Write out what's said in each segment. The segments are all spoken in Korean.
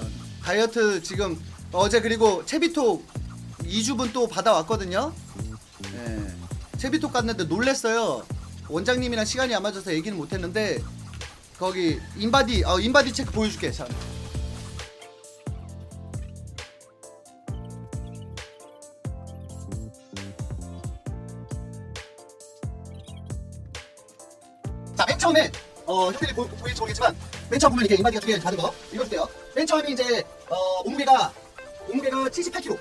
어, 다이어트 지금 어제 그리고 채비톡 2주분 또 받아왔거든요. 예. 채비톡 갔는데 놀랬어요. 원장님이랑 시간이 안 맞아서 얘기는 못했는데 거기 인바디 어 인바디 체크 보여줄게. 자. 자, 맨 처음에 어, 형들이 보, 보일지 모르겠지만 맨 처음 보면 이렇게 인바디가 두개 받은 거 읽어줄게요. 맨 처음에 이제 어, 몸무게가 몸무게가 78kg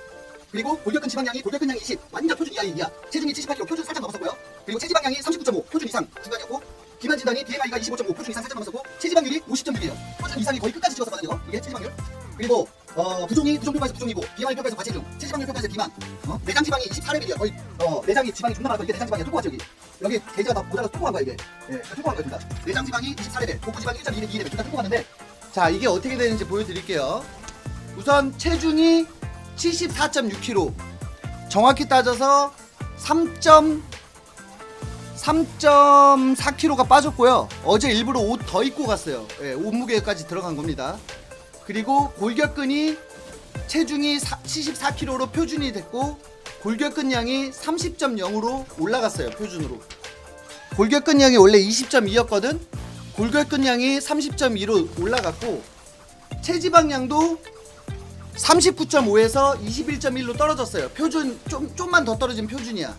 그리고 골격근 지방량이 골격근량이 20 완전 표준 이하이야 체중이 78kg 표준 살짝 넘었었고요. 그리고 체지방량이 39.5 표준 이상 중간이었고 비만 진단이 BMI가 25.5 표준 이상 살짝 넘었었고 체지방률이 50.6이에요. 표준 이상이 거의 끝까지 찍었었거든요. 이게 체지방률. 그리고 어, 부종이 부종 평가에서 부종이고 BMI 평가에서 과체중 체지방률 평가에서 비만 어? 내장 지방이 24레벨이야 거의 어, 내장이 지방이 존나 많아서 이게 내장 지방이야 뚜껑하죠 여기 여기 돼지가 다 모자라서 뚜껑한 거야 이게 예, 뚜껑한 거야 진짜 내장 지방이 24레벨 복부 지방이 1.2레벨 둘다 뚜껑하는데 자 이게 어떻게 되는지 보여드릴게요 우선 체중이 74.6kg 정확히 따져서 3. 3.4kg가 빠졌고요. 어제 일부러 옷 더 입고 갔어요. 예, 옷무게까지 들어간 겁니다. 그리고 골격근이 체중이 74kg로 표준이 됐고 골격근량이 30.0으로 올라갔어요. 표준으로. 골격근량이 원래 20.2였거든. 골격근량이 30.2로 올라갔고 체지방량도 39.5에서 21.1로 떨어졌어요. 표준 좀 좀만 더 떨어진 표준이야.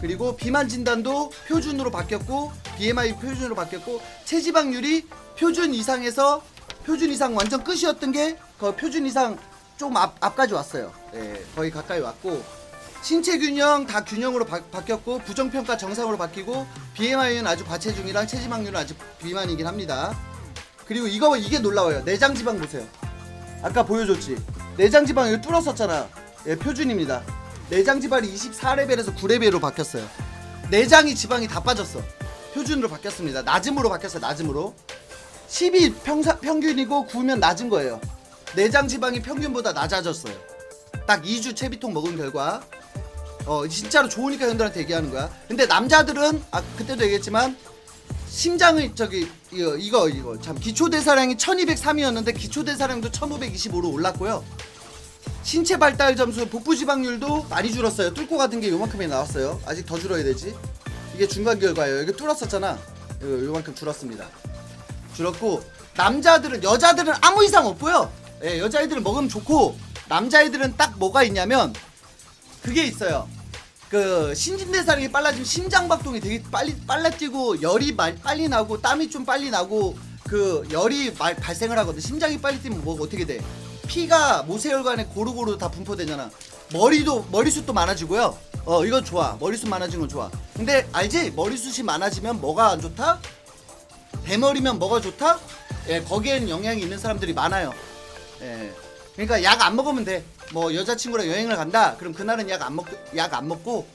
그리고 비만 진단도 표준으로 바뀌었고 BMI 표준으로 바뀌었고 체지방률이 표준 이상에서 표준 이상 완전 끝이었던 게 그 표준 이상 좀 앞, 앞까지 왔어요. 예, 거의 가까이 왔고 신체 균형 다 균형으로 바, 바뀌었고 부정평가 정상으로 바뀌고 BMI는 아주 과체중이랑 체지방률은 아주 비만이긴 합니다. 그리고 이거 이게 놀라워요. 내장 지방 보세요. 아까 보여줬지. 내장 지방 여기 뚫었었잖아. 예, 표준입니다. 내장 지방이 24레벨에서 9레벨로 바뀌었어요. 내장이 지방이 다 빠졌어. 표준으로 바뀌었습니다. 낮음으로 바뀌었어요. 낮음으로. 10이 평사, 평균이고 9면 낮은 거예요. 내장 지방이 평균보다 낮아졌어요. 딱 2주 채비통 먹은 결과 어 진짜로 좋으니까 형들한테 얘기하는 거야. 근데 남자들은 아 그때도 얘기했지만 심장을 저기 이거 이거 이거 참 기초 대사량이 1203이었는데 기초 대사량도 1525로 올랐고요. 신체 발달 점수 복부 지방률도 많이 줄었어요. 뚫고 같은 게 요만큼이 나왔어요. 아직 더 줄어야 되지. 이게 중간 결과예요. 이거 뚫었었잖아. 요만큼 줄었습니다. 줄었고 남자들은 여자들은 아무 이상 없고요. 예, 여자애들은 먹으면 좋고 남자애들은 딱 뭐가 있냐면 그게 있어요. 그 신진대사량이 빨라지면 심장 박동이 되게 빨리 빨라 뛰고 열이 말, 빨리 나고 땀이 좀 빨리 나고 그 열이 말, 발생을 하거든. 심장이 빨리 뛰면 뭐 어떻게 돼? 피가 모세혈관에 고루고루 다 분포되잖아. 머리도 머리숱도 많아지고요. 어 이거 좋아. 머리숱 많아진 건 좋아. 근데 알지? 머리숱이 많아지면 뭐가 안 좋다? 대머리면 뭐가 좋다? 예, 거기에는 영향이 있는 사람들이 많아요. 예. 그러니까 약 안 먹으면 돼. 뭐 여자친구랑 여행을 간다. 그럼 그날은 약 안 먹, 약 안 먹고,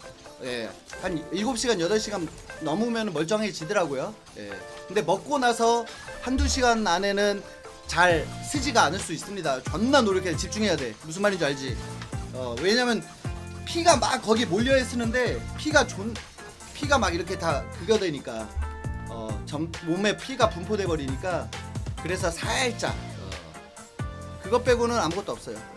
예. 한 7시간, 8시간 넘으면 멀쩡해지더라고요. 예. 근데 먹고 나서 한두 시간 안에는 잘 쓰지가 않을 수 있습니다. 존나 노력해. 집중해야 돼. 무슨 말인지 알지? 어, 왜냐면 피가 막 거기 몰려 쓰는데 피가 존, 피가 막 이렇게 다 그거 되니까. 어, 점, 몸에 피가 분포돼 버리니까 그래서 살짝 어, 그것 빼고는 아무것도 없어요.